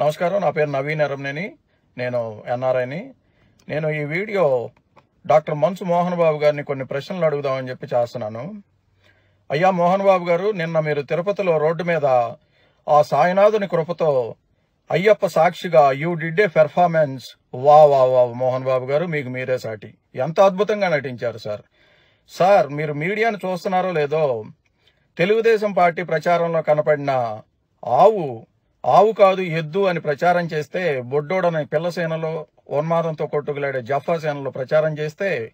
నమస్కారం నా పేరు నవీన్ ఎరంనేని నేను ఎన్ఆర్ఐని. నేను ఈ వీడియో డాక్టర్ మంచు మోహన్ బాబు గారిని కొన్ని ప్రశ్నలు అడుగుదామని చెప్పి చేస్తున్నాను. అయ్యా మోహన్ బాబు గారు నిన్న మీరు తిరుపతిలో రోడ్డు మీద ఆ సాయినాథుని కృపతో అయ్యప్ప సాక్షిగా యూ డిడ్ ఏ పెర్ఫార్మెన్స్. వా వా వా మోహన్ బాబు గారు మీకు మీరే సాటి. ఎంత అద్భుతంగా నటించారు సార్. సార్ మీరు మీడియాను చూస్తున్నారో లేదో తెలుగుదేశం పార్టీ ప్రచారంలో కనపడిన ఆవు ఆవు కాదు ఎద్దు అని ప్రచారం చేస్తే బొడ్డోడని పిల్లసేనలో ఉన్మాదంతో కొట్టుకులాడే జఫా సేనలో ప్రచారం చేస్తే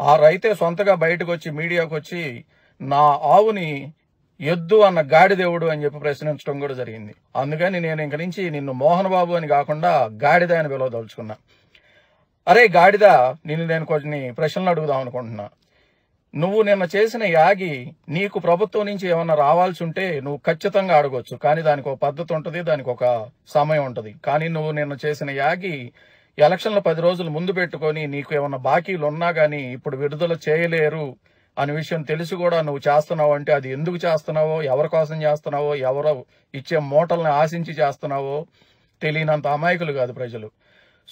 ఆ రైతే సొంతగా బయటకు వచ్చి మీడియాకు వచ్చి నా ఆవుని ఎద్దు అన్న గాడిదేవుడు అని చెప్పి ప్రశ్నించడం కూడా జరిగింది. అందుకని నేను ఇంక నుంచి నిన్ను మోహన్ బాబు అని కాకుండా గాడిద అని పిలవదలుచుకున్నా. అరే గాడిద నిన్ను నేను కొన్ని ప్రశ్నలు అడుగుదాం అనుకుంటున్నా. నువ్వు నిన్న చేసిన యాగి నీకు ప్రభుత్వం నుంచి ఏమన్నా రావాల్సి ఉంటే నువ్వు ఖచ్చితంగా అడగొచ్చు. కానీ దానికి ఒక పద్ధతి ఉంటుంది దానికి ఒక సమయం ఉంటుంది. కానీ నువ్వు నిన్న చేసిన యాగి ఎలక్షన్ల పది రోజులు ముందు పెట్టుకొని నీకు ఏమన్నా బాకీలు ఉన్నా కానీ ఇప్పుడు విడుదల చేయలేరు అనే విషయం తెలిసి కూడా నువ్వు చేస్తున్నావు అంటే అది ఎందుకు చేస్తున్నావో ఎవరి కోసం చేస్తున్నావో ఎవరో ఇచ్చే మూటల్ని ఆశించి చేస్తున్నావో తెలియనంత అమాయకులు కాదు ప్రజలు.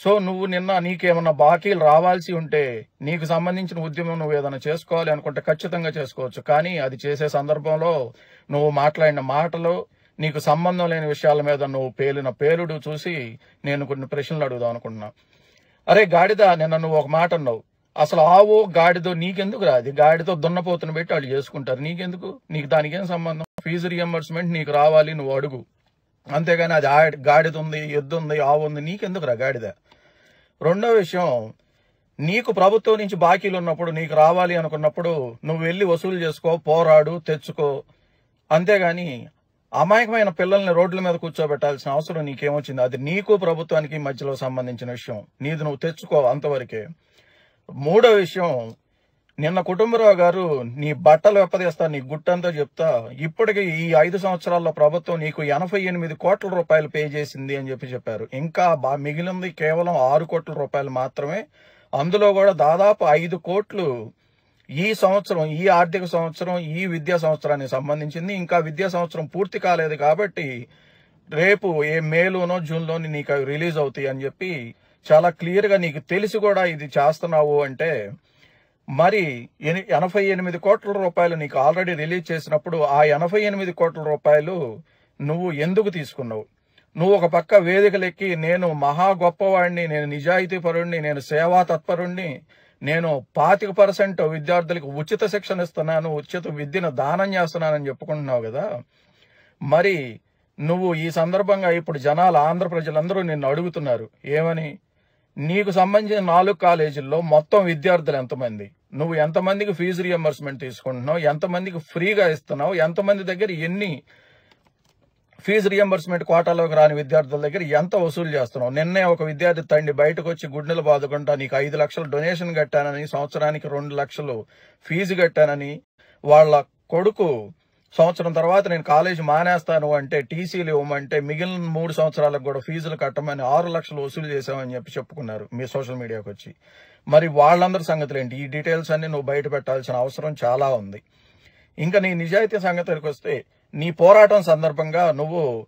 సో నువ్వు నిన్న నీకేమన్నా బాకీలు రావాల్సి ఉంటే నీకు సంబంధించిన ఉద్యమం నువ్వు ఏదైనా చేసుకోవాలి అనుకుంటే ఖచ్చితంగా చేసుకోవచ్చు. కానీ అది చేసే సందర్భంలో నువ్వు మాట్లాడిన మాటలు నీకు సంబంధం లేని విషయాల మీద నువ్వు పేలిన పేలుడు చూసి నేను కొన్ని ప్రశ్నలు అడుగుదాం అనుకుంటున్నా. అరే గాడిద నిన్న నువ్వు ఒక మాట అన్నావు. అసలు ఆవో గాడిదో నీకెందుకు రాదు గాడితో దున్నపోతును పెట్టి వాళ్ళు చేసుకుంటారు. నీకెందుకు? నీకు దానికేం సంబంధం? ఫీజు రియంబర్స్మెంట్ నీకు రావాలి నువ్వు అడుగు. అంతేగాని అది గాడిద ఉంది ఎద్దు ఉంది ఆవు ఉంది నీకెందుకు రా గాడిద? రెండో విషయం నీకు ప్రభుత్వం నుంచి బాకీలు ఉన్నప్పుడు నీకు రావాలి అనుకున్నప్పుడు నువ్వు వెళ్ళి వసూలు చేసుకో పోరాడు తెచ్చుకో. అంతేగాని అమాయకమైన పిల్లల్ని రోడ్ల మీద కూర్చోబెట్టాల్సిన అవసరం నీకేమొచ్చింది? అది నీకు ప్రభుత్వానికి మధ్యలో సంబంధించిన విషయం. నీది నువ్వు తెచ్చుకో అంతవరకే. మూడో విషయం నిన్న కుటుంబరావు గారు నీ బట్టలు వెప్పదీస్తా నీ గుట్టంతా చెప్తా ఇప్పటికి ఈ ఐదు సంవత్సరాల్లో ప్రభుత్వం నీకు ఎనభై ఎనిమిది కోట్ల రూపాయలు పే చేసింది అని చెప్పి చెప్పారు. ఇంకా బా మిగిలింది కేవలం ఆరు కోట్ల రూపాయలు మాత్రమే. అందులో కూడా దాదాపు ఐదు కోట్లు ఈ సంవత్సరం ఈ ఆర్థిక సంవత్సరం ఈ విద్యా సంవత్సరానికి సంబంధించింది. ఇంకా విద్యా సంవత్సరం పూర్తి కాలేదు కాబట్టి రేపు ఏ మేలోనో జూన్లోని నీకు రిలీజ్ అవుతాయి అని చెప్పి చాలా క్లియర్గా నీకు తెలిసి కూడా ఇది చేస్తున్నావు అంటే మరి ఎనభై ఎనిమిది కోట్ల రూపాయలు నీకు ఆల్రెడీ రిలీజ్ చేసినప్పుడు ఆ ఎనభై ఎనిమిది కోట్ల రూపాయలు నువ్వు ఎందుకు తీసుకున్నావు? నువ్వు ఒక పక్క వేదికలెక్కి నేను మహా గొప్పవాడిని నేను నిజాయితీ పరుణ్ణి నేను సేవా తత్పరుణ్ణి నేను పాతిక పర్సెంట్ విద్యార్థులకు ఉచిత శిక్షణ ఇస్తున్నాను ఉచిత విద్యను దానం చేస్తున్నానని చెప్పుకుంటున్నావు కదా? మరి నువ్వు ఈ సందర్భంగా ఇప్పుడు జనాలు ఆంధ్ర ప్రజలందరూ నిన్ను అడుగుతున్నారు. ఏమని? నీకు సంబంధించిన నాలుగు కాలేజీల్లో మొత్తం విద్యార్థులు ఎంతమంది? నువ్వు ఎంతమందికి ఫీజు రియంబర్స్మెంట్ తీసుకుంటున్నావు? ఎంతమందికి ఫ్రీగా ఇస్తున్నావు? ఎంతమంది దగ్గర ఎన్ని ఫీజు రియంబర్స్మెంట్ కోటాలోకి రాని విద్యార్థుల దగ్గర ఎంత వసూలు చేస్తున్నావు? నిన్నే ఒక విద్యార్థి తండ్రి బయటకు వచ్చి గుడ్డెలు బాదుకుంటా నీకు ఐదు లక్షలు డొనేషన్ కట్టానని సంవత్సరానికి రెండు లక్షలు ఫీజు కట్టానని వాళ్ళ కొడుకు సంవత్సరం తర్వాత నేను కాలేజ్ మానేస్తాను అంటే టీసీలు ఇవ్వమంటే మిగిలిన మూడు సంవత్సరాలకు కూడా ఫీజులు కట్టమని ఆరు లక్షలు వసూలు చేశామని చెప్పి చెప్పుకున్నారు మీ సోషల్ మీడియాకి వచ్చి. మరి వాళ్ళందరి సంగతులు ఏంటి? ఈ డీటెయిల్స్ అన్ని నువ్వు బయట పెట్టాల్సిన అవసరం చాలా ఉంది. ఇంకా నీ నిజాయితీ సంగతికి వస్తే నీ పోరాటం సందర్భంగా నువ్వు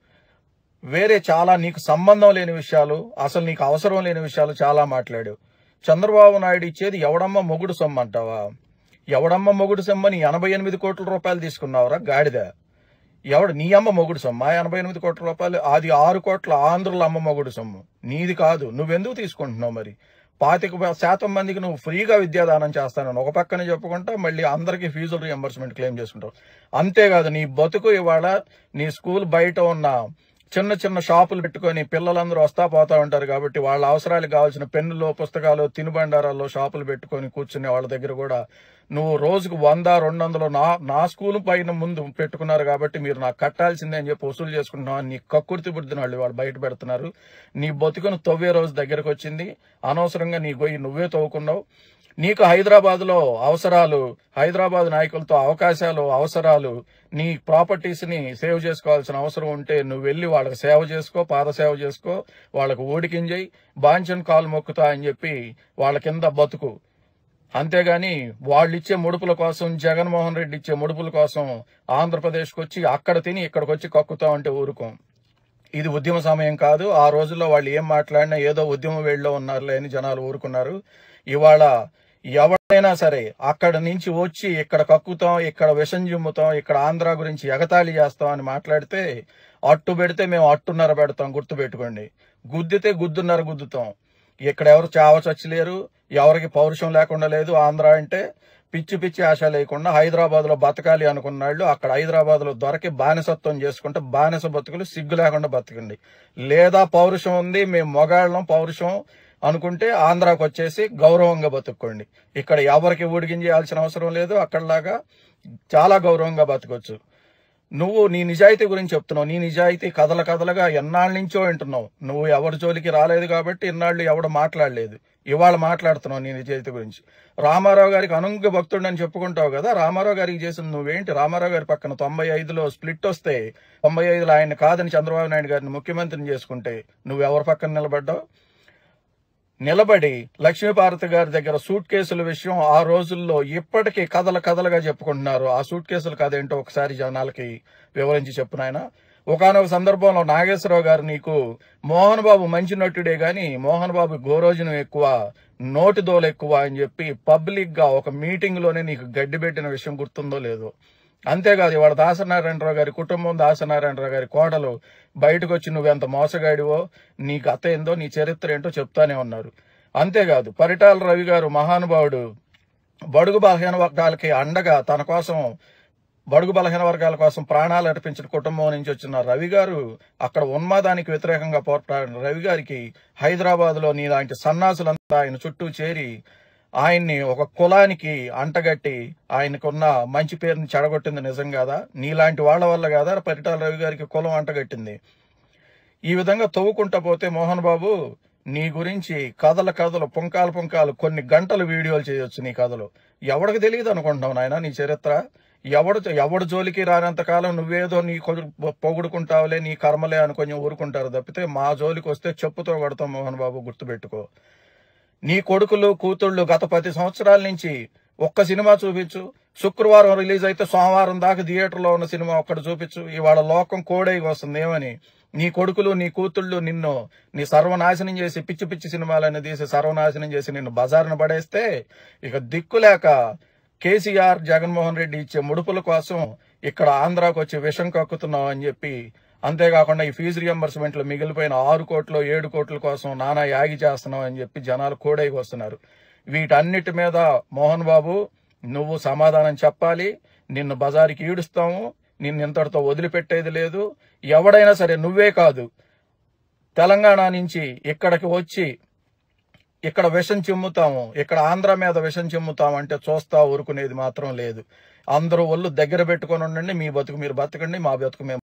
వేరే చాలా నీకు సంబంధం లేని విషయాలు అసలు నీకు అవసరం లేని విషయాలు చాలా మాట్లాడావు. చంద్రబాబు నాయుడు ఇచ్చేది ఎవడమ్మ మొగుడు సొమ్ము అంటావా ఎవడమ్మ మొగుడు సొమ్మని ఎనభై ఎనిమిది కోట్ల రూపాయలు తీసుకున్నావురా? గాడిద. ఎవడు నీ అమ్మ మొగుడు సొమ్మ? ఎనభై ఎనిమిది కోట్ల రూపాయలు అది ఆరు కోట్ల ఆంధ్రుల అమ్మ మొగుడు సొమ్ము. నీది కాదు. నువ్వెందుకు తీసుకుంటున్నావు మరి? పాతిక శాతం మందికి నువ్వు ఫ్రీగా విద్యాదానం చేస్తానని ఒక పక్కనే చెప్పుకుంటా మళ్ళీ అందరికీ ఫీజులు రియంబర్స్మెంట్ క్లెయిమ్ చేసుకుంటావు. అంతేకాదు నీ బతుకు ఇవాళ నీ స్కూల్ బయట ఉన్న చిన్న చిన్న షాపులు పెట్టుకొని పిల్లలందరూ వస్తా పోతా ఉంటారు కాబట్టి వాళ్ళ అవసరాలకు కావాల్సిన పెన్నులు పుస్తకాలు తినుబండారాల్లో షాపులు పెట్టుకొని కూర్చునే వాళ్ళ దగ్గర కూడా నువ్వు రోజుకు వంద రెండు వందలు నా నా స్కూల్ పైన ముందు పెట్టుకున్నారు కాబట్టి మీరు నాకు కట్టాల్సిందే అని చెప్పి వసూలు చేసుకుంటున్నావు నీ కక్కుర్తి బుద్ధిన వాళ్ళు వాళ్ళు బయట పెడుతున్నారు. నీ బతుకును తవ్వే రోజు దగ్గరకు వచ్చింది. అనవసరంగా నీ గొయ్యి నువ్వే తవ్వుకున్నావు. నీకు హైదరాబాద్లో అవసరాలు హైదరాబాద్ నాయకులతో అవకాశాలు అవసరాలు నీ ప్రాపర్టీస్ని సేవ్ చేసుకోవాల్సిన అవసరం ఉంటే నువ్వు వెళ్ళి వాళ్ళకి సేవ చేసుకో పాద సేవ చేసుకో వాళ్ళకు ఓడికింజయి బాంచన్ కాలు మొక్కుతా అని చెప్పి వాళ్ళ కింద బతుకు. అంతేగాని వాళ్ళు ఇచ్చే ముడుపుల కోసం జగన్మోహన్ రెడ్డి ఇచ్చే ముడుపుల కోసం ఆంధ్రప్రదేశ్కి వచ్చి అక్కడ తిని ఇక్కడికి వచ్చి కక్కుతా ఉంటే ఊరుకోం. ఇది ఉద్యమ సమయం కాదు. ఆ రోజుల్లో వాళ్ళు ఏం మాట్లాడినా ఏదో ఉద్యమ వేడిలో ఉన్నారులే అని జనాలు ఊరుకున్నారు. ఇవాళ ఎవరైనా సరే అక్కడ నుంచి వచ్చి ఇక్కడ కక్కుతాం ఇక్కడ విషం జిమ్ముతాం ఇక్కడ ఆంధ్ర గురించి ఎగతాళి చేస్తాం అని మాట్లాడితే అట్టు పెడితే మేము అట్టున్నర పెడతాం గుర్తు పెట్టుకోండి గుద్దితే గుద్దున్నర గుద్దుతాం. ఇక్కడ ఎవరు చావచచ్చలేరు ఎవరికి పౌరుషం లేకుండా లేదు. ఆంధ్ర అంటే పిచ్చి పిచ్చి ఆశ లేకుండా హైదరాబాద్లో బతకాలి అనుకున్నాళ్ళు అక్కడ హైదరాబాద్లో దొరికి బానిసత్వం చేసుకుంటే బానిస బతుకులు సిగ్గు లేకుండా బతకండి. లేదా పౌరుషం ఉంది మేము మొగాళ్ళం పౌరుషం అనుకుంటే ఆంధ్రాకు వచ్చేసి గౌరవంగా బతుక్కోండి. ఇక్కడ ఎవరికి ఊడిగించేయాల్సిన అవసరం లేదు అక్కడలాగా చాలా గౌరవంగా బతకొచ్చు. నువ్వు నీ నిజాయితీ గురించి చెప్తున్నావు నీ నిజాయితీ కథల కథలుగా ఎన్నాళ్ళ నుంచో వింటున్నావు. నువ్వు ఎవరి జోలికి రాలేదు కాబట్టి ఇన్నాళ్ళు ఎవడు మాట్లాడలేదు. ఇవాళ మాట్లాడుతున్నావు నీ నిజాయితీ గురించి. రామారావు గారికి అనుంగ భక్తుడు అని చెప్పుకుంటావు కదా రామారావు గారికి చేసిన నువ్వేంటి? రామారావు గారి పక్కన తొంభై ఐదులో స్ప్లిట్ వస్తే తొంభై ఐదులో ఆయన కాదని చంద్రబాబు నాయుడు గారిని ముఖ్యమంత్రిని చేసుకుంటే నువ్వు ఎవరి పక్కన నిలబడ్డావు? నిలబడి లక్ష్మీభారతి గారి దగ్గర సూట్ కేసుల విషయం ఆ రోజుల్లో ఇప్పటికీ కథల కథలుగా చెప్పుకుంటున్నారు. ఆ సూట్ కేసులు కదేంటో ఒకసారి జనాలకి వివరించి చెప్పు నాయన. ఒకనొక సందర్భంలో నాగేశ్వరరావు గారు నీకు మోహన్ బాబు మంచి నటుడే గాని మోహన్ బాబు గోరోజనం ఎక్కువ నోటి దోలు ఎక్కువ అని చెప్పి పబ్లిక్గా ఒక మీటింగ్లోనే నీకు గడ్డి పెట్టిన విషయం గుర్తుందో లేదో అంతేకాదు ఇవాళ దాసనారాయణరావు గారి కుటుంబం దాసనారాయణరావు గారి కోడలు బయటకు వచ్చి నువ్వెంత మోసగాడివో నీ కథ ఏందో నీ చరిత్ర ఏంటో చెప్తానే ఉన్నారు. అంతేకాదు పరిటాల రవి గారు మహానుభావుడు బడుగు బలహీన వర్గాలకి అండగా తన కోసం బడుగు బలహీన వర్గాల కోసం ప్రాణాలు అర్పించిన కుటుంబం నుంచి వచ్చిన రవి గారు అక్కడ ఉన్మాదానికి వ్యతిరేకంగా పోరాడిన రవి గారికి హైదరాబాద్లో నీలాంటి సన్నాసులంతా ఆయన చుట్టూ చేరి ఆయన్ని ఒక కులానికి అంటగట్టి ఆయనకున్న మంచి పేరుని చెడగొట్టింది నిజం కాదా? నీలాంటి వాళ్ళ వల్ల కాదా? పరిటాల రవి గారికి కులం అంటగట్టింది. ఈ విధంగా తవ్వుకుంటా పోతే మోహన్ బాబు నీ గురించి కథల కథలు పుంకాలు పుంకాలు కొన్ని గంటలు వీడియోలు చేయొచ్చు నీ కథలు. ఎవడికి తెలియదు అనుకుంటున్నావు నాయన నీ చరిత్ర? ఎవడు ఎవడు జోలికి రానంత కాలం నువ్వేదో నీ కొడు- పొగుడుకుంటావులే నీ కర్మలే అని కొంచెం ఊరుకుంటారు తప్పితే మా జోలికి వస్తే చెప్పుతో కొడతాం మోహన్ బాబు గుర్తుపెట్టుకో. నీ కొడుకులు కూతుళ్ళు గత పది సంవత్సరాల నుంచి ఒక్క సినిమా చూపించు. శుక్రవారం రిలీజ్ అయితే సోమవారం దాకా థియేటర్లో ఉన్న సినిమా ఒక్కటి చూపించు. ఇవాళ లోకం కోడై వస్తుంది ఏమని నీ కొడుకులు నీ కూతుళ్ళు నిన్ను నీ సర్వనాశనం చేసి పిచ్చి పిచ్చి సినిమాలన్నీ తీసి సర్వనాశనం చేసి నిన్ను బజార్ను పడేస్తే ఇక దిక్కులేక కేసీఆర్ జగన్మోహన్ రెడ్డి ఇచ్చే ముడుపుల కోసం ఇక్కడ ఆంధ్రాకు వచ్చి విషం కక్కుతున్నావు అని చెప్పి అంతేకాకుండా ఈ ఫీజు రియంబర్స్మెంట్లో మిగిలిపోయిన ఆరు కోట్లు ఏడు కోట్ల కోసం నానా యాగి చేస్తున్నావు అని చెప్పి జనాలు కోడైకి వస్తున్నారు. వీటన్నిటి మీద మోహన్ బాబు నువ్వు సమాధానం చెప్పాలి నిన్ను బజారుకి ఈడుస్తాము నిన్ను ఇంతటితో వదిలిపెట్టేది లేదు. ఎవడైనా సరే నువ్వే కాదు. తెలంగాణ నుంచి ఇక్కడికి వచ్చి ఇక్కడ విషం చిమ్ముతాము ఇక్కడ ఆంధ్ర మీద విషం చిమ్ముతాము అంటే చూస్తా ఊరుకునేది మాత్రం లేదు. అందరూ ఒళ్ళు దగ్గర పెట్టుకొని ఉండండి మీ బతుకు మీరు బతకండి మా బతుకు మేము